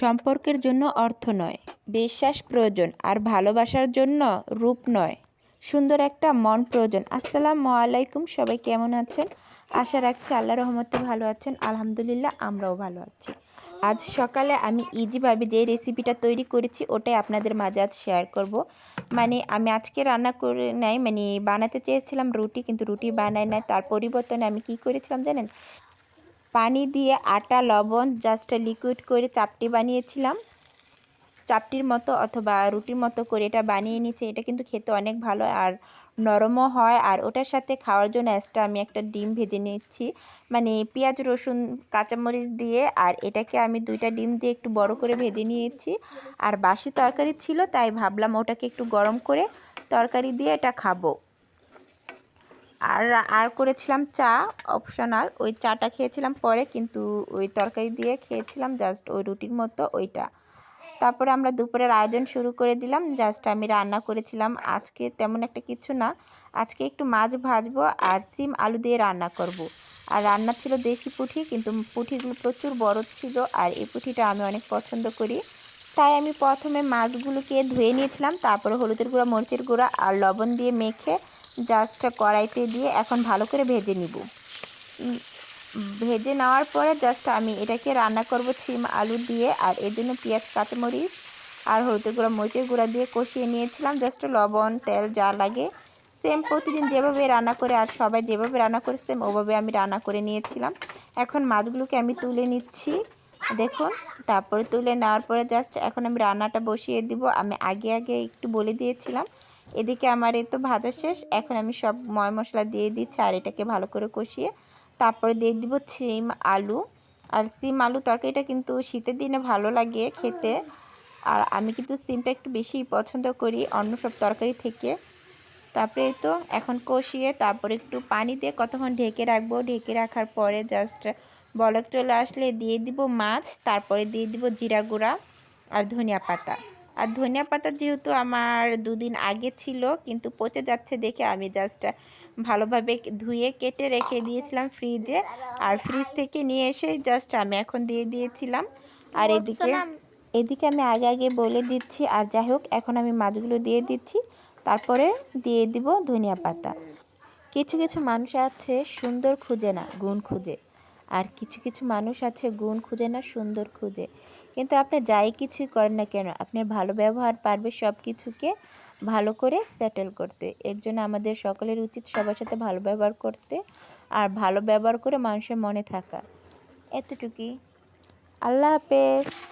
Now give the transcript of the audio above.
সম্পর্কের জন্য অর্থ নয়, বিশ্বাস প্রয়োজন আর ভালোবাসার জন্য রূপ নয়। সুন্দর একটা মন প্রয়োজন। আসসালামু আলাইকুম, সবাই কেমন আছেন? আশা রাখছি আল্লাহ রহমতে ভালো আছেন। আলহামদুলিল্লাহ, আমরাও ভালো আছি। আজ সকালে আমি ইজিভাবে যে রেসিপিটা তৈরি করেছি, ওটাই আপনাদের মাঝে আজ শেয়ার করব। মানে আমি আজকে রান্না করে নাই মানে বানাতে চেয়েছিলাম রুটি, কিন্তু রুটি বানাই নাই। তার পরিবর্তনে আমি কি করেছিলাম জানেন? পানি দিয়ে আটা, লবণ জাস্ট লিকুইড করে চাপটি বানিয়েছিলাম। চাপটির মতো অথবা রুটির মতো করে এটা বানিয়ে নিচ্ছে এটা কিন্তু খেতে অনেক ভালো আর নরমও হয় আর ওটার সাথে খাওয়ার জন্য এক্সট্রা আমি একটা ডিম ভেজে নিচ্ছি মানে পেঁয়াজ, রসুন, কাঁচামরিচ দিয়ে আর এটাকে আমি দুইটা ডিম দিয়ে একটু বড় করে ভেজে নিয়েছি। আর বাসি তরকারি ছিল তাই ভাবলাম ওটাকে একটু গরম করে তরকারি দিয়ে এটা খাব। আর আর করেছিলাম চা অপশনাল ওই চাটা খেয়েছিলাম পরে, কিন্তু ওই তরকারি দিয়ে খেয়েছিলাম জাস্ট ওই রুটির মতো ওইটা। তারপরে আমরা দুপুরের আয়োজন শুরু করে দিলাম জাস্ট আমি রান্না করেছিলাম। আজকে তেমন একটা কিছু না। আজকে একটু মাছ ভাজবো আর সিম আলু দিয়ে রান্না করব। আর রান্না ছিল দেশি পুঁঠি, কিন্তু পুঁঠিগুলো প্রচুর বড় ছিল আর এই পুঁঠিটা আমি অনেক পছন্দ করি। তাই আমি প্রথমে মাছগুলোকে ধুয়ে নিয়েছিলাম, তারপরে হলুদের গুঁড়া, মরিচের গুঁড়া আর লবণ দিয়ে মেখে জাস্ট কড়াইতে দিয়ে এখন ভালো করে ভেজে নিব। ভেজে নেওয়ার পরে জাস্ট আমি এটাকে রান্না করব ছিম আলু দিয়ে, আর এর জন্য পেঁয়াজ, কাঁচামরিচ আর হলুদের গুঁড়া, মরিচের গুঁড়া দিয়ে কষিয়ে নিয়েছিলাম। জাস্ট লবণ, তেল যা লাগে সেম প্রতিদিন যেভাবে রান্না করে আর সবাই যেভাবে রান্না করে সেম ওভাবে আমি রান্না করে নিয়েছিলাম। এখন মাছগুলোকে আমি তুলে নিচ্ছি, দেখুন। তারপরে তুলে নেওয়ার পরে জাস্ট এখন আমি রান্নাটা বসিয়ে দিব। আমি আগে আগে একটু বলে দিয়েছিলাম এদিকে আমার এই তো ভাজা শেষ। এখন আমি সব ময় মশলা দিয়ে দিচ্ছি আর এটাকে ভালো করে কষিয়ে তারপরে দিয়ে দিব সিম আলু। আর সিম আলু তরকারিটা কিন্তু শীতের দিনে ভালো লাগে খেতে। আর আমি কিন্তু সিমটা একটু বেশি পছন্দ করি অন্য সব তরকারি থেকে। তারপরে তো এখন কষিয়ে তারপরে একটু পানি দিয়ে কতক্ষণ ঢেকে রাখব। ঢেকে রাখার পরে জাস্ট বলক চলে আসলে দিয়ে দিব মাছ, তারপরে দিয়ে দিব জিরা গুঁড়া আর ধনিয়া পাতা। আর ধনিয়া পাতা যেহেতু আমার দুদিন আগে ছিল কিন্তু পচে যাচ্ছে দেখে আমি জাস্ট ভালোভাবে ধুয়ে কেটে রেখে দিয়েছিলাম ফ্রিজে আর ফ্রিজ থেকে নিয়ে এসে জাস্ট আমি এখন দিয়ে দিয়েছিলাম। আর এদিকে এদিকে আমি আগে আগে বলে দিচ্ছি আর যাই হোক এখন আমি মাছগুলো দিয়ে দিচ্ছি। তারপরে দিয়ে দিব ধনিয়া পাতা। কিছু কিছু মানুষ আছে সুন্দর খুঁজে না গুণ খুঁজে। আর কিছু কিছু মানুষ আছে গুণ খুঁজে না, সুন্দর খুঁজে। কিন্তু আপনি যাই কিছুই করেন না কেন, আপনার ভালো ব্যবহার পারবে সব কিছুকে ভালো করে সেটেল করতে। এর জন্য আমাদের সকলের উচিত সবার সাথে ভালো ব্যবহার করতে আর ভালো ব্যবহার করে মানুষের মনে থাকা। এতটুকুই। আল্লাহ হাফেজ।